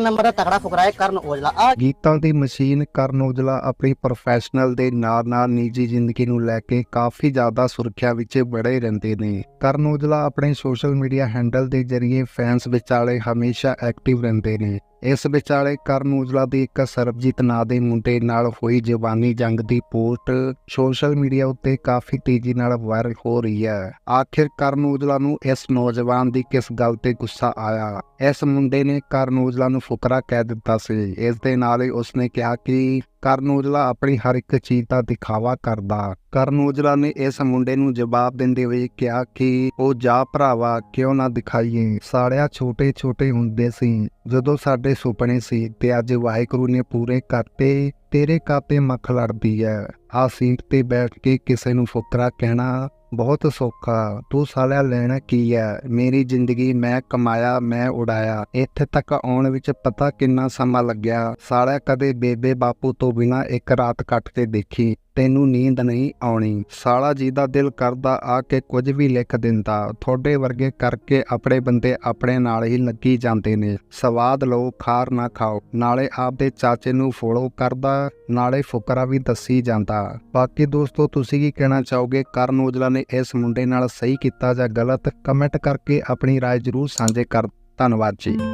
Number ਦਾ ਤਕੜਾ ਫੁਕਰਾ ਹੈ ਕਰਨ ਔਜਲਾ। ਆ ਗੀਤਾਂ ਦੀ ਮਸ਼ੀਨ ਕਰਨ ਔਜਲਾ ਆਪਣੀ ਪ੍ਰੋਫੈਸ਼ਨਲ ਦੇ ਨਾਲ ਨਾਲ ਨਿੱਜੀ ਜ਼ਿੰਦਗੀ ਨੂੰ ਲੈ ਕੇ ਕਾਫੀ ਜ਼ਿਆਦਾ ਸੁਰੱਖਿਆ ਵਿੱਚ ਬੜੇ ਰਹਿੰਦੇ ਨੇ। ਕਰਨ ਔਜਲਾ ਆਪਣੇ ਸੋਸ਼ਲ ਮੀਡੀਆ ਹੈਂਡਲ ਦੇ ਜ਼ਰੀਏ ਫੈਨਸ ਵਿਚਾਲੇ ਹਮੇਸ਼ਾ ਐਕਟਿਵ ਰਹਿੰਦੇ ਨੇ। ਇਸ ਵਿਚਾਲੇ ਕਰਨ ਔਜਲਾ ਦੀ ਇੱਕ ਸਰਬਜੀਤ ਨਾਂ ਦੇ ਮੁੰਡੇ ਨਾਲ ਹੋਈ ਜਵਾਨੀ ਜੰਗ ਦੀ ਪੋਸਟ ਸੋਸ਼ਲ ਮੀਡੀਆ ਉੱਤੇ ਕਾਫੀ ਤੇਜ਼ੀ ਨਾਲ ਵਾਇਰਲ ਹੋ ਰਹੀ ਹੈ। ਆਖਿਰ ਕਰਨ ਔਜਲਾ ਨੂੰ ਇਸ ਨੌਜਵਾਨ ਦੀ ਕਿਸ ਗੱਲ ਤੇ ਗੁੱਸਾ ਆਇਆ? ਇਸ ਮੁੰਡੇ ਨੇ ਕਰਨ ਔਜਲਾ ਨੂੰ ਫੁਕਰਾ ਕਹਿ ਦਿੱਤਾ ਸੀ। ਇਸ ਦੇ ਨਾਲ ਹੀ ਉਸਨੇ ਕਿਹਾ ਕਿ ਕਰਨ ਔਜਲਾ ਆਪਣੀ ਹਰ ਇੱਕ ਚੀਜ਼ ਦਾ ਦਿਖਾਵਾ ਕਰਦਾ। ਕਰਨ ਔਜਲਾ ਨੇ ਇਸ ਮੁੰਡੇ ਨੂੰ ਜਵਾਬ ਦਿੰਦੇ ਹੋਏ ਕਿਹਾ ਕਿ ਉਹ ਜਾ ਭਰਾਵਾ, ਕਿਉਂ ਨਾ ਦਿਖਾਈਏ। ਸਾੜਿਆ ਛੋਟੇ ਛੋਟੇ ਹੁੰਦੇ ਸੀ। ਜਦੋਂ ਸਾਡੇ ਸੁਪਨੇ ਸੀ ਤੇ ਅੱਜ ਵਾਹਿਗੁਰੂ ਨੇ ਪੂਰੇ ਕਰਤੇ ਤੇਰੇ ਕਾਤੇ ਮੱਖ ਲੜਦੀ ਐ? ਆ ਸੀਟ ਤੇ ਬੈਠ ਕੇ ਕਿਸੇ ਨੂੰ ਫੁਕਰਾ ਕਹਿਣਾ ਬਹੁਤ ਸੌਖਾ। ਤੂੰ ਸਾਲਿਆ ਲੈਣਾ ਕੀ ਹੈ ਮੇਰੀ ਜ਼ਿੰਦਗੀ ਮੈਂ ਕਮਾਇਆ, ਮੈਂ ਉਡਾਇਆ। ਇੱਥੇ ਤੱਕ ਆਉਣ ਵਿੱਚ ਪਤਾ ਕਿੰਨਾ ਸਮਾਂ ਲੱਗਿਆ। ਸਾਲਿਆ ਕਦੇ ਬੇਬੇ ਬਾਪੂ ਤੋਂ ਬਿਨਾ ਇੱਕ ਰਾਤ ਕੱਟ ਕੇ ਦੇਖੀ। ਤੈਨੂੰ ਨੀਂਦ ਨਹੀਂ ਆਉਣੀ ਸਾਲਾ ਜੀ ਦਾ ਦਿਲ ਕਰਦਾ ਆ ਕੇ ਕੁਝ ਵੀ ਲਿਖ ਦਿੰਦਾ ਤੁਹਾਡੇ ਵਰਗੇ ਕਰਕੇ ਆਪਣੇ ਬੰਦੇ ਆਪਣੇ ਨਾਲ ਹੀ ਲੱਗੀ ਜਾਂਦੇ ਨੇ ਸਵਾਦ ਲਓ ਖਾਰ ਨਾ ਖਾਓ ਨਾਲੇ ਆਪਦੇ ਚਾਚੇ ਨੂੰ ਫੋਲੋ ਕਰਦਾ ਨਾਲੇ ਫੁਕਰਾ ਵੀ ਦੱਸੀ ਜਾਂਦਾ ਬਾਕੀ ਦੋਸਤੋ ਤੁਸੀਂ ਕੀ ਕਹਿਣਾ ਚਾਹੋਗੇ ਕਰਨ ਔਜਲਾ ਨੇ ਇਸ ਮੁੰਡੇ ਨਾਲ ਸਹੀ ਕੀਤਾ ਜਾਂ ਗਲਤ ਕਮੈਂਟ ਕਰਕੇ ਆਪਣੀ رائے ਜ਼ਰੂਰ ਸਾਂਝੇ ਕਰ ਧੰਨਵਾਦ ਜੀ